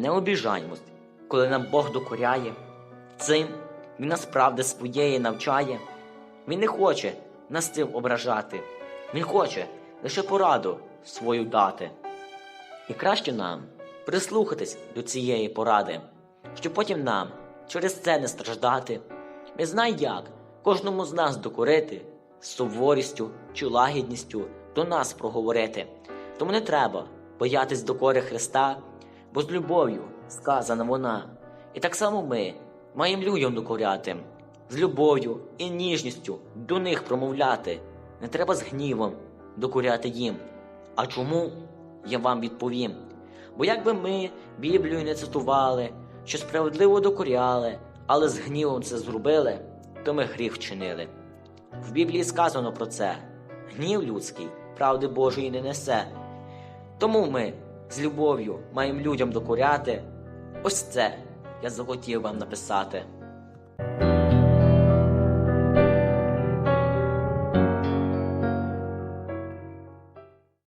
не обіжаємось, коли нам Бог докоряє. Цим Він нас правди своєї навчає. Він не хоче нас цим ображати. Він хоче лише пораду свою дати. І краще нам прислухатись до цієї поради, щоб потім нам через це не страждати. Він знає, як кожному з нас докорити, суворістю чи лагідністю до нас проговорити. Тому не треба боятись докори Христа, бо з любов'ю сказана вона. І так само ми маємо людям докоряти, з любов'ю і ніжністю до них промовляти. Не треба з гнівом докоряти їм. А чому? Я вам відповім. Бо якби ми Біблію не цитували, що справедливо докоряли, але з гнівом це зробили, то ми гріх вчинили. В Біблії сказано про це: гнів людський правди Божої не несе. Тому ми з любов'ю маємо людям докоряти. Ось це я захотів вам написати.